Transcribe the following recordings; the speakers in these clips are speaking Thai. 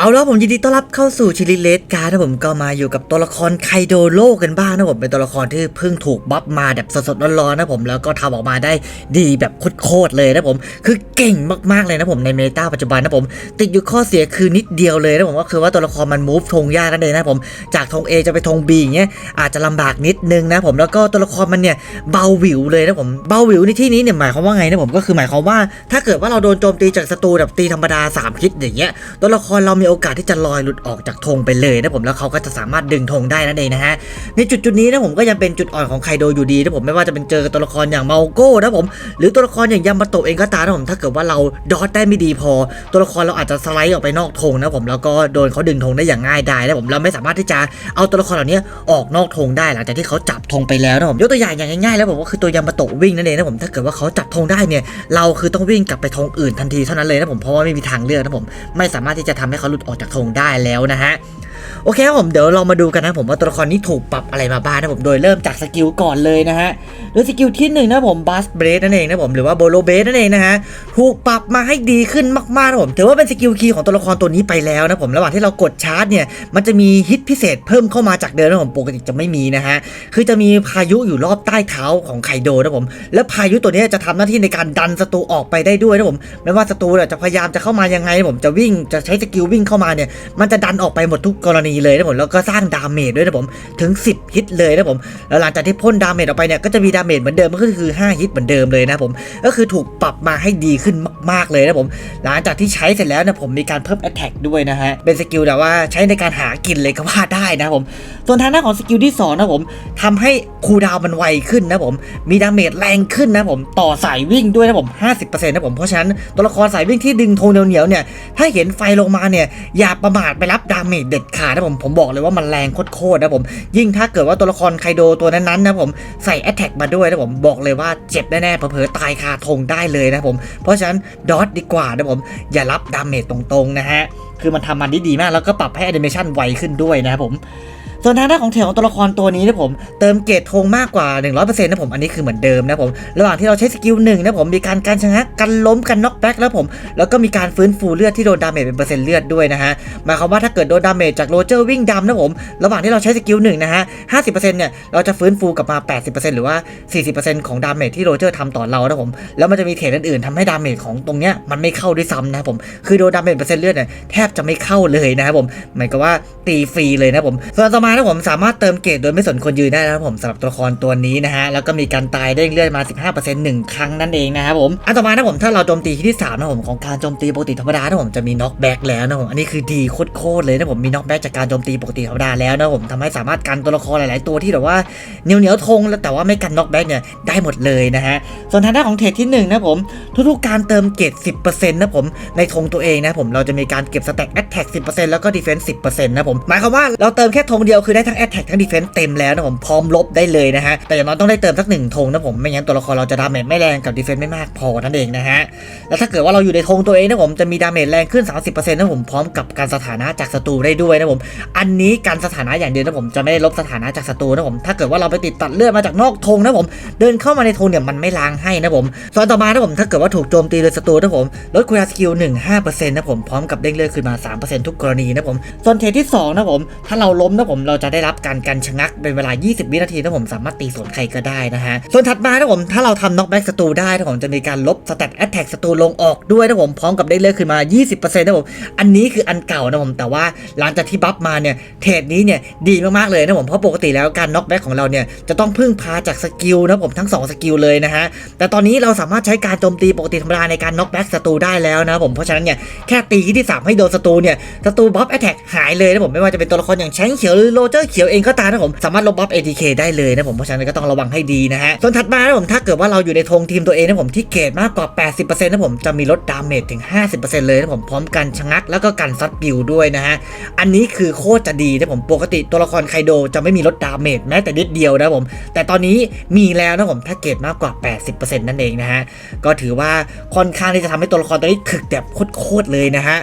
เอาแล้วผมยินดีต้อนรับเข้าสู่ชิลิเลสการ์นะผมก็มาอยู่กับตัวละครไคโดโลกันบ้างนะผมเป็นตัวละครที่เพิ่งถูกบัฟมาแบบสดๆร้อนๆนะผมแล้วก็ทำออกมาได้ดีแบบโคตรเลยนะผม คือเก่งมากๆเลยนะผมในเมตาปัจจุบันนะผม ติดอยู่ข้อเสียคือนิดเดียวเลยนะผมก็คือว่าตัวละครมันมูฟธงยากนั่นเองนะผมจากธง A จะไปธง B อย่างเงี้ยอาจจะลำบากนิดนึงนะผมแล้วก็ตัวละครมันเนี่ยเบาหวิวเลยนะผมเบาหวิวในที่นี้เนี่ยหมายความว่าไงนะผมก็คือหมายความว่า ถ้าเกิดว่าเราโดนโจมตีจากศัตรูแบบตีธรรมดาสามฮิตอย่างเงี้ยตัวละครเรามีโอกาสที่จะลอยหลุดออกจากธงไปเลยนะผมแล้วเขาก็จะสามารถดึงธงได้นั่นเองนะฮะในจุดจุดนี้นะผมก็ยังเป็นจุดอ่อนของไคโดอยู่ดีนะผมไม่ว่าจะเป็นเจอตัวละครอย่างเมาโก้นะผมหรือตัวละครอย่างยามาโตะเองก็ตามนะผมถ้าเกิดว่าเราดอทได้ไม่ดีพอ ตัวละครเราอาจจะสไลด์ออกไปนอกธงนะผมแล้วก็โดนเขาดึงธงได้อย่างง่ายดายนะผมเราไม่สามารถที่จะเอาตัวละครเหล่านี้ออกนอกธงได้หลังจากที่เขาจับธงไปแล้วนะผมยกตัวอย่างอย่างง่ายๆแล้วผมก็คือตัวยามาโตะวิ่งนั่นเองนะผมถ้าเกิดว่าเขาจับธงได้เนี่ยเราคือต้องวิ่งกลับไปธงอื่นทันทีเท่านั้นเลยนะผมเพราะว่าไม่มีทางเลือกนะผมไม่สามารถที่จะทำให้เขาหลุดออกจากธงได้แล้วนะฮะ โอเคครับผมเดี๋ยวเรามาดูกันนะผมว่าตัวละครนี้ถูกปรับอะไรมาบ้างนะผมโดยเริ่มจากสกิลก่อนเลยนะฮะโดยสกิลที่หนึ่งนะผมบัสเบรดนั่นเองนะผมหรือว่าโบโลเบสนั่นเองนะฮะถูกปรับมาให้ดีขึ้นมากๆนะผมถือว่าเป็นสกิลคีย์ของตัวละครตัวนี้ไปแล้วนะผมระหว่างที่เรากดชาร์จเนี่ยมันจะมีฮิตพิเศษเพิ่มเข้ามาจากเดิมนะผมปกติจะไม่มีนะฮะคือจะมีพายุอยู่รอบใต้เท้าของไคโดนะผมและพายุตัวนี้จะทำหน้าที่ในการดันศัตรูออกไปได้ด้วยนะผมไม่ว่าศัตรูจะพยายามจะเข้ามายังไงผมจะวิ่งจะใช้สกิลวิ่งเข้ามาเนี่ยมันจะดันออกไปหมดทุกกรณีเลยนะผมแล้วก็สร้างดาเมจด้วยนะผมถึง 10 ฮิตเลยนะผมแล้วหลังจากที่พ่นดาเมจออกไปเนี่ยก็จะมีดาเมจเหมือนเดิมก็คือ 5 ฮิตเหมือนเดิมเลยนะผมก็คือถูกปรับมาให้ดีขึ้นมากๆเลยนะผมหลังจากที่ใช้เสร็จแล้วนะผมมีการเพิ่ม Attack ด้วยนะฮะเป็นสกิลแบบว่าใช้ในการหากินเลยก็ว่าได้นะผมส่วนทางด้านของสกิลที่สองนะผมทำให้คูดาวมันไวขึ้นนะผมมีดาเมจแรงขึ้นนะผมต่อสายวิ่งด้วยนะผม 50%นะผมเพราะฉะนั้นตัวละครสายวิ่งที่ดึงธงเหนียวเนี่ยถ้าเห็นไฟลงมาเนี่ยอย่าประมาทไปรับดาเมจเด็ดขาดนะผมผมบอกเลยว่ามันแรงโคตรๆนะผม ยิ่งถ้าเกิดว่าตัวละครไคโดตัวนั้นๆนะผมใส่แอตแทกมาด้วยนะผมบอกเลยว่าเจ็บแน่ๆเผลอๆตายคาธงได้เลยนะผม เพราะฉะนั้นดอทดีกว่านะผมอย่ารับดาเมจตรงๆนะฮะคือมันทำมันได้ดีมากแล้วก็ปรับให้แอนิเมชันไวขึ้นด้วยนะครับผม ส่วนทางด้านของเทรดของตัวละครตัวนี้นะผมเติมเกรดธงมากกว่า 100%นะผมอันนี้คือเหมือนเดิมนะผมระหว่างที่เราใช้สกิลหนึ่งนะผมมีการการชนะกันล้มกันน็อกแบ็กแล้วผม แล้วก็มีการฟื้นฟูเลือดที่โดนดาเมจเป็นเปอร์เซ็นต์เลือดด้วยนะฮะหมายความว่าถ้าเกิดโดนดาเมจจากโรเจอร์วิ่งดำนะผมระหว่างที่เราใช้สกิลหนึ่งนะฮะ50%เนี่ยเราจะฟื้นฟูกลับมา 80%หรือว่า 40%ของดาเมจที่โรเจอร์ทำต่อเรานะผมแล้วมันจะมีเทรดอื่นๆทำให้ดาเมจของตรงเนี้ยมันไม่เข้าด้วยซ้ำนะครับผมคือโดนดาเมจเปอร์เซ็นต์เลือดเนี่ยแทบจะไม่เข้าเลยนะครับผมหมายความว่าตีฟรีเลยนะผมส่วนต่อมานะผมสามารถเติมเกรดโดยไม่สนคนยืนได้นะครับผมสำหรับตัวละครตัวนี้นะฮะแล้วก็มีการตายได้เลื่อดมา 15%หนึ่งครั้งนั่นเองนะครับผมอันต่อมานะผมถ้าเราโจมตีที่3นะผมของการโจมตีปกติธรรมดานะผมจะมีน็อกแบ็กแล้วนะผมอันนี้คือดีโคตรเลยนะผมมีน็อกแบ็กจากการโจมตีปกติธรรมดาแล้วนะผมทำให้สามารถกันตัวละครหลาย ๆ ตัวที่แบบว่าเหนียวเหนียวๆธงแล้วแต่ว่าไม่กันน็อกแบ็กเนี่ยได้หมดเลยนะฮะส่วนทางด้านของเทรดที่หนึ่งนะผมทุกๆการเติมเกรด10%นะผมในธงตัวเองนะผมเราจะมีการเก็บสแต็กแอตแทก10%แล้วก็ดีเฟนซ์10%นะผมหมายความว่าเราเติมแค่ธงเดียวคือได้ทั้งแอตแทกทั้งดีเฟนซ์เต็มแล้วนะผมพร้อมลบได้เลยนะฮะแต่อย่างน้อยต้องได้เติมสักหนึ่งธงนะผมไม่งั้นตัวละครเราจะดาเมจไม่แรงกับดีเฟนซ์ไม่มากพอนั่นเองนะฮะแล้วถ้าเกิดว่าเราอยู่ในธงตัวเองนะผมจะมีดาเมจแรงขึ้น 30%นะผมพร้อมกับการสถานะจากศัตรูได้ด้วยนะผมอันนี้การสถานะอย่างเดียวนะผมจะไม่ได้ลบสถานะจากศัตรูนะผมถ้าเกิดว่าเราไปติดตัดเลือดมาจากนอกธงนะผมเดินเข้ามาในธงเนี่ยมันไม่ล้างให้นะผมส่วนต่อมานะผมถ้าเกิดว่าถูกโจมตีโดยศัตรูนะผมลดคุณสกิล1 5%นะผมพร้อมกับเด้งเลือดขึ้นมา 3%ทุกกรณีนะผมส่วนเทที่2นะผมถ้าเราล้มนะผมเราจะได้รับการกันชะงักเป็นเวลา 20 วินาทีนะผมสามารถตีสวนใครก็ได้นะฮะ ส่วนถัดมานะผมถ้าเราทำน็อกแบ็กศัตรูได้นะผมจะมีการลบสแตทแอตแทกศัตรูลงออกด้วยนะผมพร้อมกับเด้เลือดขึ้นมา 20%นะผม อันนี้คืออันเก่านะผมแต่ว่าหลังจากที่บัฟมาเนี่ยเทรดนี้เนี่ยดีมากๆเลยนะผมเพราะปกติแล้วการน็อกแบ็กของเราเนี่ยจะต้องพึ่งพาจากสกิลนะผมทั้งสองสกิลเลยนะฮะแต่ตอนนี้เราสามารถใช้การโจมตีปกติธรรมดาในการน็อกแบ็กศัตรูได้แล้วนะผมเพราะฉะนั้นเนี่ยแค่ตีที่3ให้โดนศัตรูเนี่ยศัตรูบัฟแอตแทกหายเลยนะผมไม่ว่าจะเป็นตัวละครอย่างแชงเขียวหรือโรเจอร์เขียวเองก็ตามนะผมสามารถลบบัฟ ATK ได้เลยนะผมเพราะฉะนั้นก็ต้องระวังให้ดีนะฮะส่วนถัดมานะผมถ้าเกิดว่าเราอยู่ในธงทีมตัวเองนะผมที่เกรดมากกว่า 80%นะผมจะมีลดดาเมจถึง 50%เลยนะผมพร้อมกันชะงักแล้วก็กันซัดปิวด้วยนะฮะอันนี้คือโคตรจะดีนะผมปกติตัวละครไคโดจะไม่มีลดดาเมจแม้แต่นิดเดียวนะผมแต่ตอนนี้มีแล้วนะผมถ้าเกรดมากกว่า 80%นั่นเองนะฮะก็ถือว่าค่อนข้างที่จะทำให้ตัวละครตัวนี้ถึกแบบโคตรๆเลยนะฮะ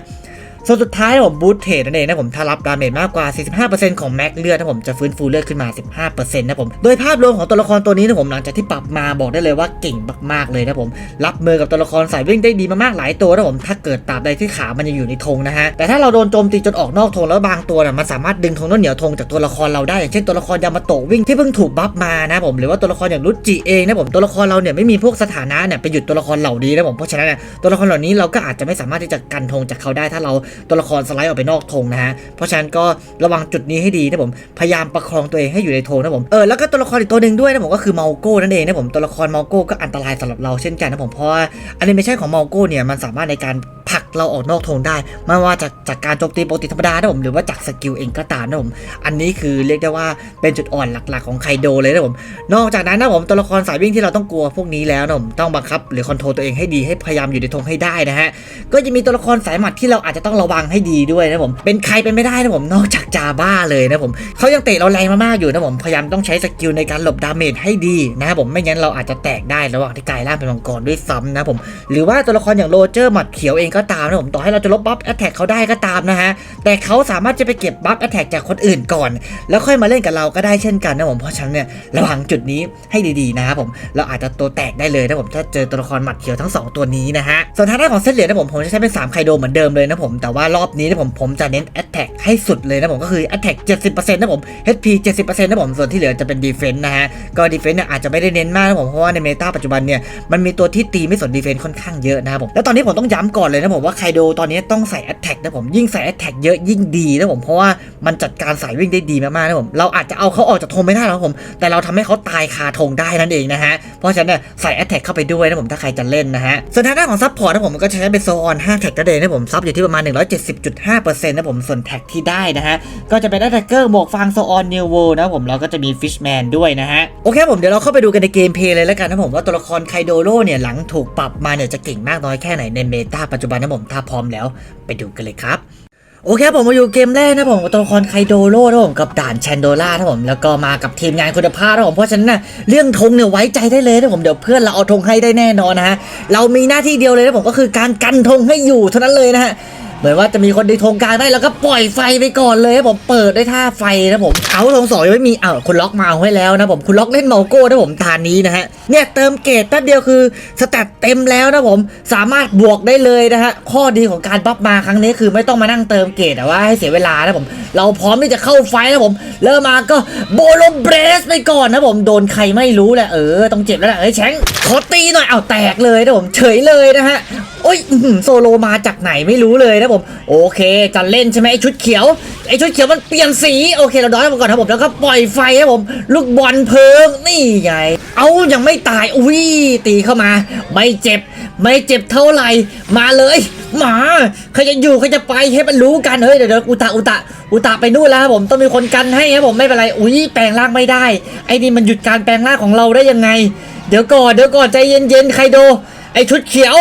ส่วนสุดท้ายผมบูทเทรดนั่นเองนะผมถ้ารับดาเมจมากกว่า 45%ของแม็กเลือดนะผมจะฟื้นฟูเลือดขึ้นมา 15%นะผมโดยภาพรวมของตัวละครตัวนี้นะผมหลังจากที่ปรับมาบอกได้เลยว่าเก่งมากๆเลยนะผมรับมือกับตัวละครสายวิ่งได้ดีมากๆหลายตัวนะผมถ้าเกิดตราบใดที่ขามันยังอยู่ในธงนะฮะแต่ถ้าเราโดนโจมตีจนออกนอกธงแล้วบางตัวน่ะมันสามารถดึงธงต้นเหนียวธงจากตัวละครเราได้อย่างเช่นตัวละครยามาโตะวิ่งที่เพิ่งถูกบัฟมานะผมหรือว่าตัวละครอย่างรุจิเองนะผมตัวละครเราเนี่ยไม่มีพวกสถานะเนี่ยไปหยุดตัวละครเหล่านี้นะผมเพราะฉะนั้นเนี่ยตัวละครเหล่านี้เราก็อาจจะไม่สามารถที่จะกันธงจากเขาได้ถ้าเราตัวละครสไลด์ออกไปนอกธงนะฮะ เพราะฉะนั้นก็ระวังจุดนี้ให้ดีนะผม พยายามประคองตัวเองให้อยู่ในธงนะผม เออ แล้วก็ตัวละครอีกตัวหนึ่งด้วยนะผมก็คือมาโก้นั่นเองนะผม ตัวละครมาโก้ก็อันตรายสำหรับเราเช่นกันนะผม เพราะว่าแอนิเมชันของมาโก้เนี่ยมันสามารถในการ ผลักเราออกนอกธงได้ ไม่ว่าจากจากการโจมตีปกติธรรมดานะผมหรือว่าจากสกิลเองก็ตามนะผมอันนี้คือเรียกได้ว่าเป็นจุดอ่อนหลักๆของไคโดเลยนะผมนอกจากนั้นนะผมตัวละครสายวิ่งที่เราต้องกลัวพวกนี้แล้วนะผมต้องบังคับหรือคอนโทรลตัวเองให้ดีให้พยายามอยู่ในธงให้ได้นะฮะก็จะมีตัวละครสายหมัดที่เราอาจจะต้องระวังให้ดีด้วยนะผมเป็นใครเป็นไม่ได้นะผมนอกจากจาบ้าเลยนะผมเขายังเตะเราแรงมากๆอยู่นะผมพยายามต้องใช้สกิลในการหลบดาเมจให้ดีนะครับผมไม่งั้นเราอาจจะแตกได้ระหว่างที่กลายร่างเป็นมังกรด้วยซ้ำนะผมหรือว่าตัวละครอย่างโรเจอร์หมัดเขียวเองก็ตามนะผมต่อให้เราจะลบบัฟแอตแทกเขาได้ก็ตามนะฮะแต่เขาสามารถจะไปเก็บบัฟแอตแทกจากคนอื่นก่อน แล้วค่อยมาเล่นกับเราก็ได้เช่นกันนะผมเพราะฉะนั้นเนี่ยระวังจุดนี้ให้ดีๆนะครับผมเราอาจจะตัวแตกได้เลยนะผมถ้าเจอตัวละครหมัดเขียวทั้ง 2 ตัวนี้นะฮะส่วนทางด้านของเส้นเหรียญนะผมผมจะใช้เป็น3ไคโดเหมือนเดิมเลยนะผมแต่ว่ารอบนี้นะผมผมจะเน้นแอตแทกให้สุดเลยนะผมก็คือแอตแทก70%นะผม HP 70%นะผมส่วนที่เหลือจะเป็นดีเฟนต์นะฮะก็ดีเฟนต์เนี่ยอาจจะไม่ได้เน้นมากนะผมเพราะว่าในเมตาปัจจุบันเนี่ยมันมีตัวที่ตีไม่สนดีเฟนต์ค่อนข้างเยอะนะครับผมแล้วตอนนี้ผมต้องย้ำก่อนเลยนะผมผมว่าไคโดตอนนี้ต้องใส่แอตแทกนะผมยิ่งใส่แอตแทกเยอะยิ่งดีนะผมเพราะว่า มันจัดการสายวิ่งได้ดีมากๆนะผม เราอาจจะเอาเขาออกจากธงไม่ได้หรอกผม แต่เราทำให้เขาตายคาธงได้นั่นเองนะฮะ เพราะฉะนั้นเนี่ยใส่แอตแทกเข้าไปด้วยนะผมถ้าใครจะเล่นนะฮะ ส่วนทางด้านของซัพพอร์ตนะผมมันก็ใช้เป็นโซออน5แท็กนั่นเองนะผมซับอยู่ที่ประมาณ 170.5%นะผมส่วนแท็กที่ได้นะฮะก็จะเป็นแอตแทกเกอร์หมวกฟางโซออนนิวโวนะผมแล้วก็จะมีฟิชแมนด้วยนะฮะโอเคผมเดี๋ยวเราเข้าไปดูกันในเกมเพลย์เลยแล้วกันนะผมว่าตัวละครไคโดโร่เนี่ยหลังถูกปรับมาเนี่ยจะเก่งมากน้อยแค่ไหนในเมตาปัจจุบันนะผมถ้าพร้อมแล้วไปดูกันเลยครับ โอเคผมมาอยู่เกมแรกนะผมกับตัวละครไคโดโร่นะผมกับด่านแชนโดล่านะผมแล้วก็มากับทีมงานคุณภาพนะผมเพราะฉะนั้นนะเรื่องธงเนี่ยไว้ใจได้เลยนะผมเดี๋ยวเพื่อนเราเอาธงให้ได้แน่นอนนะฮะเรามีหน้าที่เดียวเลยนะผมก็คือการกันธงให้อยู่เท่านั้นเลยนะฮะ เหมือนว่าจะมีคนดึงธงกลางได้แล้วก็ปล่อยไฟไปก่อนเลยผมเปิดด้วยท่าไฟนะผมเอาธงสองยังไม่มีอ้าวคุณล็อกมาเอาให้แล้วนะผมคุณล็อกเล่นเมาโก้นะผมทานนี้นะฮะเนี่ยเติมเกรดแป๊บเดียวคือสแตตเต็มแล้วนะผมสามารถบวกได้เลยนะฮะข้อดีของการบัฟมาครั้งนี้คือไม่ต้องมานั่งเติมเกรดแต่ว่าให้เสียเวลานะผมเราพร้อมที่จะเข้าไฟนะผมเริ่มมาก็โบโลเบรสไปก่อนนะผมโดนใครไม่รู้แหละเออต้องเจ็บแล้วแหละเอ้ยแชงขอตีหน่อยเอาแตกเลยนะผมเฉยเลยนะฮะโอ้ยโซโลมาจากไหนไม่รู้เลยนะผมโอเคจะเล่นใช่ไหมไอชุดเขียวไอชุดเขียวมันเปลี่ยนสีโอเคเราดอยมาก่อนนะผมแล้วก็ปล่อยไฟนะผม ลูกบอลเพลิงนี่ไงเอายังไม่ตายอุ้ยตีเข้ามา ไม่เจ็บ ไม่เจ็บเท่าไหร่มาเลยมาใครจะอยู่ใครจะไปให้มันรู้กันเฮ้ยเดี๋ยวอุตะอุตะอุตะไปนู่นแล้วครับผมต้องมีคนกันให้ครับผมไม่เป็นไรอุ้ยแปลงร่างไม่ได้ ไอ้นี่มันหยุดการแปลงร่างของเราได้ยังไง เดี๋ยวก่อนเดี๋ยวก่อนใจเย็นๆใครโดไอชุดเขียว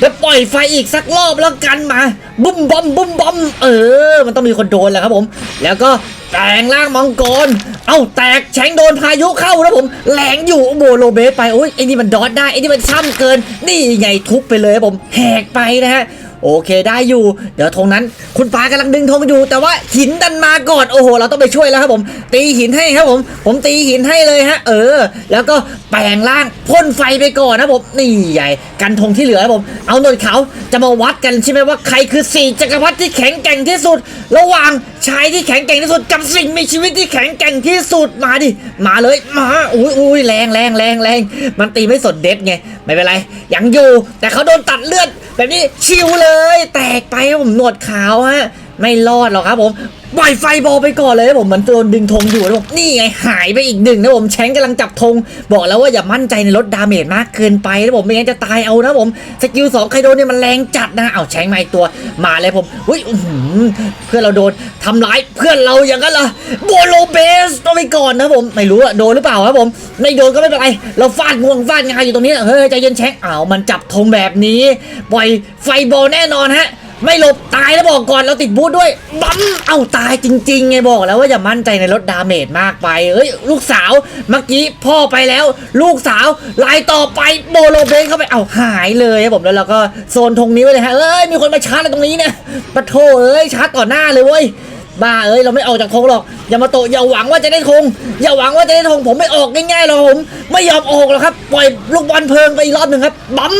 แล้วปล่อยไฟอีกสักรอบแล้วกันมาบุ้มบอมบุ้มบอมเออ มันต้องมีคนโดนแหละครับผม แล้วก็แตงร่างมังกร เอ้าแตกแฉงโดนพายุเข้าแล้วผมแหลงอยู่โบโลเบสไปโอ้ยไอ้นี่มันดอดได้ไอ้นี่มันช่ำเกิน นี่ไงทุบไปเลยผมแหกไปนะฮะ โอเคได้อยู่ เดี๋ยวธงนั้น คุณฟ้ากำลังดึงธงอยู่ แต่ว่าหินดันมาก่อนโอ้โห เราต้องไปช่วยแล้วครับผม ตีหินให้ครับผม ผมตีหินให้เลยฮะ เออ แล้วก็แปลงร่างพ่นไฟไปก่อนนะผมนี่ใหญ่กันธงที่เหลือครับผม เอาหน่วยเขาจะมาวัดกันใช่ไหมว่าใครคือสี่จักรพรรดิที่แข็งแกร่งที่สุด ระหว่างชายที่แข็งแกร่งที่สุดกับสิ่งมีชีวิตที่แข็งแกร่งที่สุดมาดิมาเลยมาอุ้ยอุ้ยแรงแรงแรงแรงมันตีไม่สนเด็ดไงไม่เป็นไรยังอยู่ แต่เขาโดนตัดเลือด แบบนี้ชิวเลย แตกไปผมหนวดขาวฮะ ไม่รอดหรอกครับผมปล่อยไฟบอลไปก่อนเลยนะผมมันโดนดึงธงอยู่นะผมนี่ไงหายไปอีกหนึ่งนะผมแชงกำลังจับธงบอกแล้วว่าอย่ามั่นใจในลดดาเมจมากเกินไปนะผมไม่งั้นจะตายเอานะผมสกิลสองใครโดนเนี่ยมันแรงจัดนะเอาแชงมาอีกตัวมาเลยผมอุ้ยเพื่อนเราโดนทำร้ายเพื่อนเราอย่างนั้นเหรอโบโลเบสต้องไปก่อนนะผมไม่รู้อะโดนหรือเปล่าครับผมไม่โดนก็ไม่เป็นไรเราฟาดงวงฟาดงาอยู่ตรงนี้เฮ้ยใจเย็นแชงเอามันจับธงแบบนี้ ปล่อยไฟบอลแน่นอนฮะ ไม่หลบตายแล้วบอกก่อนเราติดบูทด้วยบั๊มเอาตายจริงๆไงบอกแล้วว่าอย่ามั่นใจในรถดาเมจมากไปเอ้ยลูกสาวเมื่อกี้พ่อไปแล้ว ลูกสาวลายต่อไปโบโลเบนเข้าไปเอาหายเลยครับผมแล้วเราก็โซนธงนี้ไว้เลยฮะเอ้ยมีคนมาชาร์จตรงนี้เนี่ยปะโถเอ้ยชาร์จต่อหน้าเลยเว้ย บ้าเอ้ยเราไม่ออกจากธงหรอกอย่ามาโตะอย่าหวังว่าจะได้ธงอย่าหวังว่าจะได้ธงผมไม่ออกง่ายๆหรอกผม ไม่ยอมออกหรอกครับปล่อยลูกบอลเพลิงไปอีกรอบหนึ่งครับบั๊ม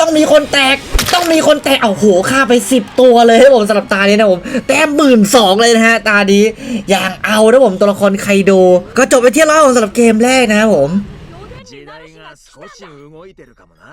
ต้องมีคนแตก ต้องมีคนแตกเอาโหฆ่าไป 10 ตัวเลยครับผมสำหรับตานี้นะผมแต้มหมื่นสองเลยนะฮะตานี้อย่างเอานะผมตัวละครไคโด ก็จบไปที่รอบของสำหรับเกมแรกนะครับผม 時代が少し動いてるかもな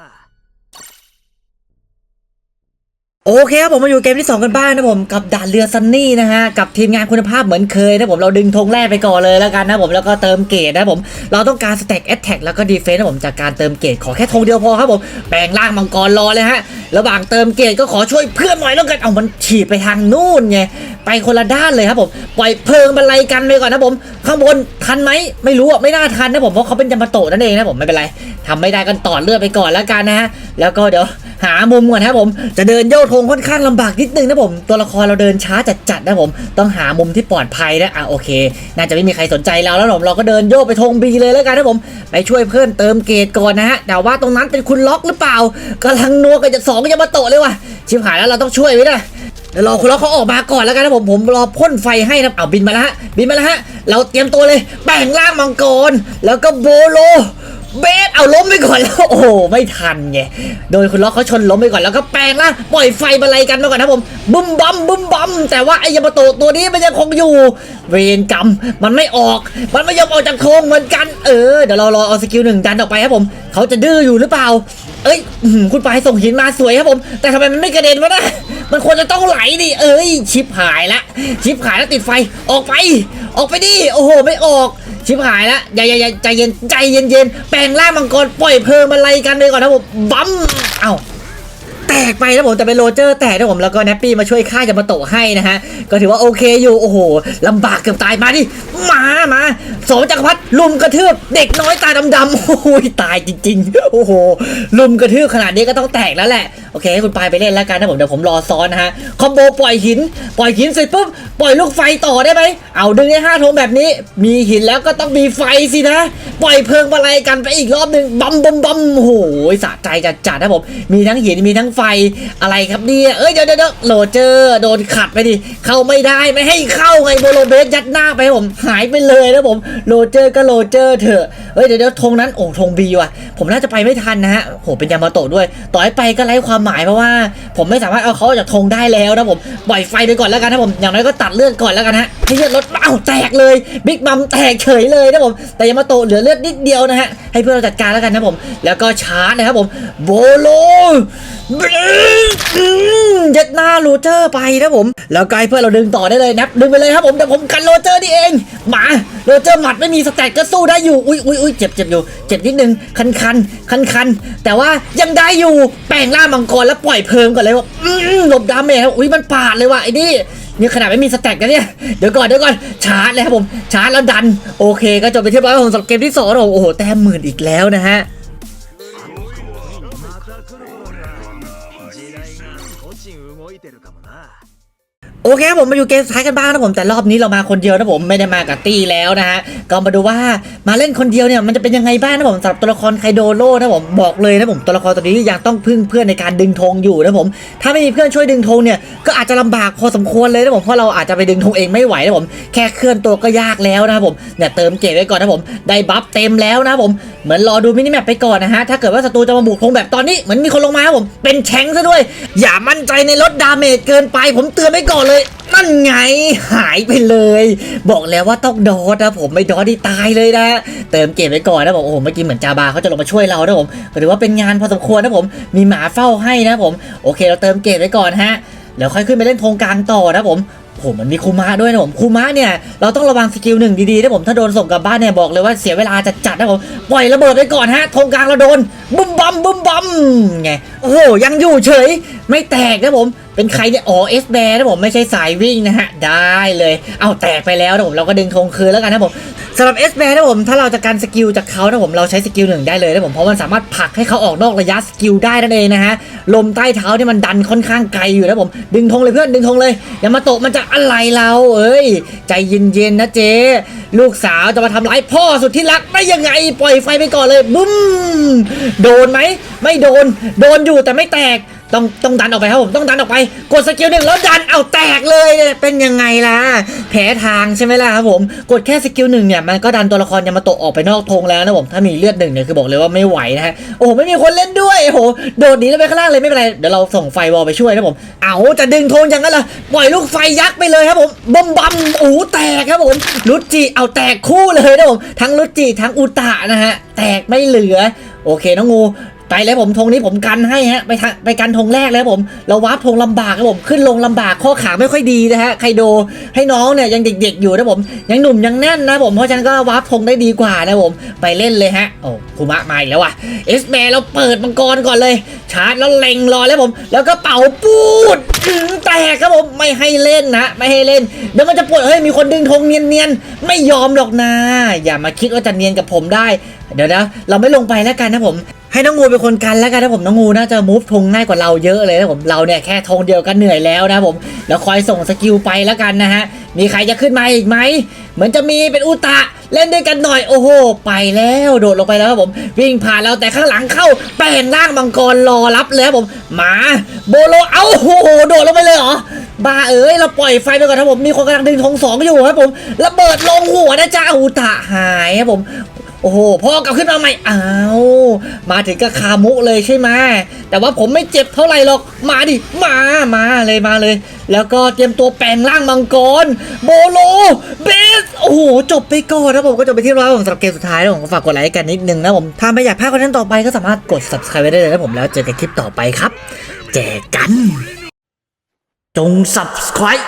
โอเคครับผมมาอยู่เกมที่ 2 กันบ้างนะผมกับด่านเรือซันนี่นะฮะกับทีมงานคุณภาพเหมือนเคยนะผมเราดึงธงแรกไปก่อนเลยแล้วกันนะผมแล้วก็เติมเกรดนะผมเราต้องการสแต็กแอตแทกแล้วก็ดีเฟนส์นะผมจากการเติมเกรดขอแค่ธงเดียวพอครับผมแปลงร่างมังกรรอเลยฮะระหว่างเติมเกรดก็ขอช่วยเพื่อนหน่อยแล้วกันเอามันฉีดไปทางนู่นไงไปคนละด้านเลยครับผมปล่อยเพลิงบรรลัยกันไปก่อนนะผมข้างบนทันไหมไม่รู้อะไม่น่าทันนะผมเพราะเขาเป็นยามาโตะนั่นเองนะผมไม่เป็นไรทำไม่ได้กันต่อเลือดไปก่อนแล้วกันนะฮะแล้วก็เดี๋ยว หามุมก่อนนะครับผม จะเดินโยกธงค่อนข้างลำบากนิดนึงนะผม ตัวละครเราเดินช้าจัดๆนะผม ต้องหามุมที่ปลอดภัยนะอะโอเค น่าจะไม่มีใครสนใจเราแล้วผมเราก็เดินโยกไปธงบีเลยแล้วกันนะผม ไปช่วยเพื่อนเติมเกตก่อนนะฮะแต่ว่าตรงนั้นเป็นคุณล็อกหรือเปล่ากำลังนัวกันจากสองจะมาโตะเลยว่ะชิบหายแล้วเราต้องช่วยไว้นะเดี๋ยวรอคุณล็อกเขาออกมาก่อนแล้วกันนะผมผมรอพ่นไฟให้นะเอาบินมาแล้วฮะบินมาแล้วฮะเราเตรียมตัวเลยแบ่งร่างมังกรแล้วก็โบโล เบสเอาล้มไปก่อนแล้วโอ้โหไม่ทันไงโดยคุณล็อกเขาชนล้มไปก่อนแล้วก็แปลงร่างปล่อยไฟมาไล่กันมาก่อนนะผมบึ้มบัมบึ้มบัมแต่ว่าไอ้ยามาโตตัวนี้มันยังคงอยู่ เวรกรรมมันไม่ออก มันไม่ยอมออกจากโครงเหมือนกันเออเดี๋ยวเรารอเอาสกิลหนึ่งดันออกไปครับผมเขาจะดื้ออยู่หรือเปล่า เอ้ยคุณปายส่งหินมาสวยครับผม แต่ทำไมมันไม่กระเด็นวะนะมันควรจะต้องไหลดิเอ้ยชิบหายละชิบหายแล้วติดไฟออกไป ออกไปดิ โอ้โห ไม่ออก ชิบหายละอย่าอย่าอย่าใจเย็น ใจเย็นเย็นแปลงร่างมังกร ปล่อยเพลิงมาไล่กันเลยก่อนนะผมบั๊มเอ้า แตกไปนะผมแต่เป็นโรเจอร์แตกนะผมแล้วก็แนปปี้มาช่วยฆ่ายามาโตให้นะฮะก็ถือว่าโอเคอยู่โอ้โหลำบากเกือบตายมาดิมามาสมจักรพรรดิลุมกระทืบเด็กน้อยตาดำๆโอ้ยตายจริงๆโอ้โหลุมกระทืบขนาดนี้ก็ต้องแตกแล้วแหละโอเคให้คุณปายไปเล่นแล้วกันนะผมเดี๋ยวผมรอซ้อนนะฮะคอมโบปล่อยหิน ปล่อยหินเสร็จปุ๊บปล่อยลูกไฟต่อได้ไหมเอาดึงได้ห้าโทงแบบนี้ มีหินแล้วก็ต้องมีไฟสินะ ปล่อยเพลิงมาไล่กันไปอีกรอบหนึ่งบัมบัมบัมโอ้โหสะใจจัดๆนะผมมีทั้งหินมีทั้งไฟอะไรครับเนี่ยเอ้ยเดี๋ยวเดี๋ยวเดี๋ยวโหลเจอร์โดนขัดไปดิเข้าไม่ได้ไม่ให้เข้าไงโบโลเบสยัดหน้าไปผมหายไปเลยนะผมโหลเจอร์ก็โหลเจอร์เถอะเฮ้ยเดี๋ยวเดี๋ยวธงนั้นโอ้ธงบีว่ะ ผมน่าจะไปไม่ทันนะฮะโหเป็นยามาโตะด้วย ต่อให้ไปก็ไร้ความหมายเพราะว่า ผมไม่สามารถเอาเขาออกจากธงได้แล้วนะผมปล่อยไฟไปก่อนแล้วกันนะผมอย่างน้อยก็ตัดเลือดก่อนแล้วกันฮะให้เลือดลดอ้าแตกเลยบิ๊กบัมแตกเฉยเลยนะผมแต่ยามาโตะเหลือเลือดนิดเดียวนะฮะให้เพื่อนเราจัดการแล้วกันนะผม แล้วก็ชาร์จนะครับผมโบโลอืมยัดหน้าโรเจอร์ไปนะผม แล้วไกลเพื่อเราดึงต่อได้เลยนะดึงไปเลยครับผมแต่ผมกันโรเจอร์นี่เองมาโรเจอร์หมัดไม่มีสแต็กก็สู้ได้อยู่อุ้ยอุ้ยอุ้ยเจ็บเจ็บอยู่เจ็บนิดนึงคันคันคันคันแต่ว่ายังได้อยู่แปลงร่ามังกรแล้วปล่อยเพลิงก่อนเลยว่าหลบดาเมจครับอุ้ยมันปาดเลยว่ะไอ้นี่นี่ขนาดไม่มีสแต็กนะเนี่ย เดี๋ยวก่อนเดี๋ยวก่อน ชาร์จเลยครับผม ชาร์จแล้วดัน โอเค ก็จบไปที่เรียบร้อยของสำหรับเกมที่สองโอ้โห แต้มหมื่นอีกแล้วนะฮะ โอเคครับผมมาอยู่เกมสุดท้ายกันบ้างนะผมแต่รอบนี้เรามาคนเดียวนะผมไม่ได้มากับตี้แล้วนะฮะก็มาดูว่า มาเล่นคนเดียวเนี่ยมันจะเป็นยังไงบ้างนะผมสำหรับตัวละครไคโดโร่นะผมบอกเลยนะผมตัวละครตัวนี้ยังต้องพึ่งเพื่อนในการดึงธงอยู่นะผมถ้าไม่มีเพื่อนช่วยดึงธงเนี่ยก็อาจจะลำบากพอสมควรเลยนะผมเพราะเราอาจจะไปดึงธงเองไม่ไหวนะผมแค่เคลื่อนตัวก็ยากแล้วนะครับผมเนี่ยเติมเกรดไว้ก่อนนะผมได้บัฟเต็มแล้วนะผมเหมือนรอดูมินิแมปไปก่อนนะฮะถ้าเกิดว่าศัตรูจะมาบุกธงแบบตอนนี้เหมือนมีคนลงมาครับผมเป็นแชงซะด้วย อย่ามั่นใจในลดดาเมจเกินไป ผมเตือนไว้ก่อนเลย นั่นไงหายไปเลย บอกแล้วว่าต้องดอดนะผมไม่ดอดที่ตายเลยนะ เติมเกมไว้ก่อนนะผมโอ้โหเมื่อกี้เหมือนจาบาเขาจะลงมาช่วยเรานะผมหรือว่าเป็นงานพอสมควรนะผมมีหมาเฝ้าให้นะผมโอเคเราเติมเกมไว้ก่อนฮะแล้วค่อยขึ้นไปเล่นโครงกลางต่อนะผม ผมมันมีคูมะด้วยนะผมคูมะเนี่ยเราต้องระวังสกิลหนึ่งดีๆนะผมถ้าโดนส่งกลับบ้านเนี่ยบอกเลยว่าเสียเวลาจัดๆนะผมปล่อยระเบิดไว้ก่อนฮะธงกลางเราโดนบึ้มบัมบึ้มบัมไงโอ้โหยังอยู่เฉย ไม่แตกนะผมเป็นใครเนี่ยอ๋อเอสแบร์นะผมไม่ใช่สายวิ่งนะฮะได้เลย เอาแตกไปแล้วนะผมเราก็ดึงธงคืนแล้วกันนะผม สำหรับ S แบนะผมถ้าเราจะการสกิลจากเขานะผมเราใช้สกิลหนึ่งได้เลยนะผมเพราะมันสามารถผลักให้เขาออกนอกระยะสกิลได้นั่นเองนะฮะลมใต้เท้าที่มันดันค่อนข้างไกลอยู่นะผม ดึงธงเลยเพื่อนดึงธงเลยอย่ามาโตะมันจะอะไรเราเอ้ย ใจเย็นๆนะเจ๊ลูกสาวจะมาทำร้ายพ่อสุดที่รักได้ยังไงปล่อยไฟไปก่อนเลยบุ้มโดนไหมไม่โดน โดนอยู่แต่ไม่แตก ต้องต้องดันออกไปครับผมต้องดันออกไป กดสกิลหนึ่งแล้วดันเอาแตกเลยเป็นยังไงล่ะแผลทางใช่ไหมล่ะครับผมกดแค่สกิลหนึ่งเนี่ยมันก็ดันตัวละครยามาโตะออกไปนอกธงแล้วนะผมถ้ามีเลือดหนึ่งเนี่ยคือบอกเลยว่าไม่ไหวนะฮะโอ้โหไม่มีคนเล่นด้วยโอ้โหโดดหนีแล้วไปข้างล่างเลยไม่เป็นไรเดี๋ยวเราส่งไฟวอลไปช่วยนะผมเอาจะดึงธงอย่างนั้นเหรอปล่อยลูกไฟยักษ์ไปเลยครับผมบอมบัมโอ้แตกครับผมลุจิเอาแตกคู่เลยนะผมทั้งลุจิทั้งอุตะนะฮะแตกไม่เหลือโอเคน้องงู ไปแล้วผมธงนี้ผมกันให้ฮะไปไปกันธงแรกแล้วผมเราวาร์ปธงลำบากครับผมขึ้นลงลำบากข้อขาไม่ค่อยดีนะฮะไคโดให้น้องเนี่ยยังเด็ก ๆ อยู่นะผมยังหนุ่มยังแน่นนะผมเพราะฉะนั้นก็วาร์ปธงได้ดีกว่านะผมไปเล่นเลยฮะโอ้คุมะมาอีกแล้วว่ะเอสแบเราเปิดมังกรก่อนเลย ชาร์จแล้วเล็งรอแล้วผม แล้วก็เป่าปูดแตกครับผมไม่ให้เล่นนะไม่ให้เล่นเดี๋ยวมันจะปวดเฮ้ยมีคนดึงธงเนียนๆไม่ยอมหรอกนะอย่ามาคิดว่าจะเนียนกับผมได้ เดี๋ยวนะเราไม่ลงไปแล้วกันนะผม ให้น้องงูเป็นคนกันแล้วกันนะผมน้องงูน่าจะมูฟธงง่ายกว่าเราเยอะเลยนะผมเราเนี่ยแค่ธงเดียวกันเหนื่อยแล้วนะผมแล้วคอยส่งสกิลไปแล้วกันนะฮะมีใครจะขึ้นมาอีกไหมเหมือนจะมีเป็นอุตะเล่นด้วยกันหน่อยโอ้โห ไปแล้วโดดลงไปแล้วครับผม วิ่งผ่านเราแต่ข้างหลังเข้าแปลงร่างมังกรรอรับเลยครับผมหมาโบโลเอ้าโอ้โหโดดลงไปเลยเหรอบ้าเอ้ยเราปล่อยไฟไปก่อนครับผมมีคนกำลังดึงธงสองอยู่ครับผมระเบิดลงหัวนะจ้าอุตะหายครับผม โอ้โหพ่อกลับขึ้นมาใหม่อ้าวมาถึงก็คามุเลยใช่ไหมแต่ว่าผมไม่เจ็บเท่าไหร่หรอกมาดิมามาเลยมาเลย แล้วก็เตรียมตัวแปลงร่างมังกรโบโลเบสโอ้โหจบไปก่อนนะผมก็จบไปที่ร้อยของสำหรับเกมสุดท้ายนะผมก็ฝากกดไลค์กันนิดนึงนะผมถ้าไม่อยากพลาดคอนเทนต์ต่อไปก็สามารถกด subscribe ไว้ได้เลยนะผมแล้วเจอกันคลิปต่อไปครับ แจกกัน จง subscribe